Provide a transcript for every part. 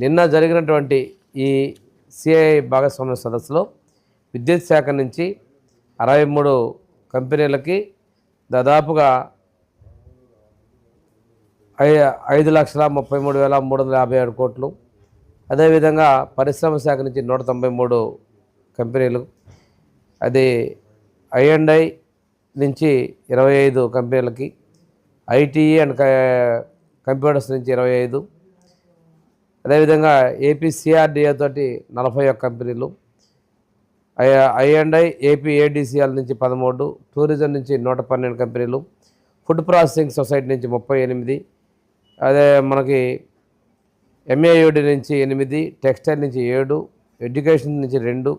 నిన్న జరిగినటువంటి ఈ సిఐ భాగస్వామ్య సదస్సులో విద్యుత్ శాఖ నుంచి అరవై మూడు కంపెనీలకి దాదాపుగా ఐ ఐదు లక్షల ముప్పై మూడు వేల మూడు వందల యాభై ఏడు కోట్లు. అదేవిధంగా పరిశ్రమ శాఖ నుంచి నూట తొంభై మూడు కంపెనీలు. అది ఐఎండ్ఐ నుంచి ఇరవై ఐదు కంపెనీలకి ఐటీఈ అండ్ క- కంప్యూటర్స్ నుంచి ఇరవై ఐదు అదేవిధంగా ఏపీ సిఆర్డిఏ తోటి నలభై ఒక్క కంపెనీలు I I and I AP నుంచి పదమూడు టూరిజం నుంచి నూట పన్నెండు కంపెనీలు ఫుడ్ ప్రాసెసింగ్ సొసైటీ నుంచి ముప్పై ఎనిమిది అదే మనకి ఎంఏయుడి నుంచి ఎనిమిది టెక్స్టైల్ నుంచి ఏడు ఎడ్యుకేషన్ నుంచి రెండు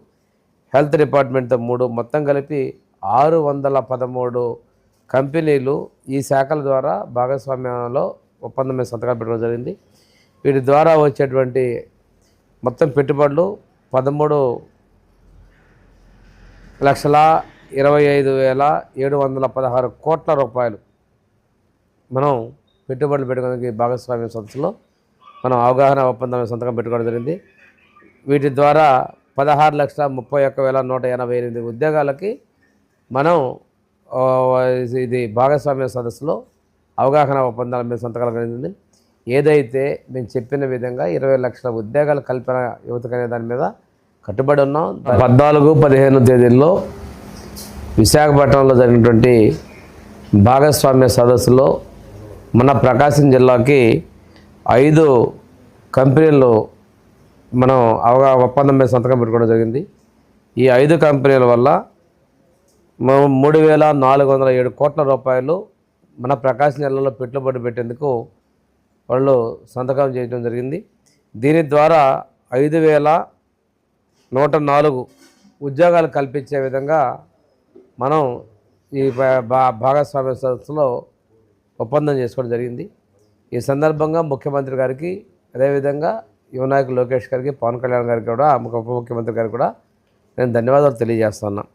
హెల్త్ డిపార్ట్మెంట్తో మూడు మొత్తం కలిపి ఆరు వందల పదమూడు కంపెనీలు ఈ శాఖల ద్వారా భాగస్వామ్యంలో ఒప్పందం మీద సంతకాలు పెట్టడం జరిగింది. వీటి ద్వారా వచ్చేటువంటి మొత్తం పెట్టుబడులు పదమూడు లక్షల ఇరవై ఐదు వేల ఏడు వందల పదహారు కోట్ల రూపాయలు మనం పెట్టుబడులు పెట్టుకోవడానికి భాగస్వామ్య సంస్థలో మనం అవగాహన ఒప్పందం సంతకం పెట్టుకోవడం జరిగింది. వీటి ద్వారా పదహారు లక్షల ముప్పై ఒక్క వేల నూట ఎనభై ఎనిమిది ఉద్యోగాలకి మనం ఇది భాగస్వామ్య సదస్సులో అవగాహన ఒప్పందాల మీద సంతకాలు కలిగింది. ఏదైతే మేము చెప్పిన విధంగా ఇరవై లక్షల ఉద్యోగాల కల్పన యువతకు అనే దాని మీద కట్టుబడి ఉన్నాం. పద్నాలుగు పదిహేను తేదీల్లో విశాఖపట్నంలో జరిగినటువంటి భాగస్వామ్య సదస్సులో మన ప్రకాశం జిల్లాకి ఐదు కంపెనీలు మనం అవగా ఒప్పందం మీద సంతకం పెట్టుకోవడం జరిగింది. ఈ ఐదు కంపెనీల వల్ల మూడు వేల నాలుగు వందల ఏడు కోట్ల రూపాయలు మన ప్రకాశం జిల్లాలో పెట్టుబడి పెట్టేందుకు వాళ్ళు సంతకం చేయడం జరిగింది. దీని ద్వారా ఐదు వేల నూట నాలుగు ఉద్యోగాలు కల్పించే విధంగా మనం ఈ భా- భాగస్వామ్య సదస్సులో ఒప్పందం చేసుకోవడం జరిగింది. ఈ సందర్భంగా ముఖ్యమంత్రి గారికి అదేవిధంగా యువనాయకు లోకేష్ గారికి పవన్ కళ్యాణ్ గారికి కూడా ఉప ముఖ్యమంత్రి గారికి కూడా నేను ధన్యవాదాలు తెలియజేస్తున్నాను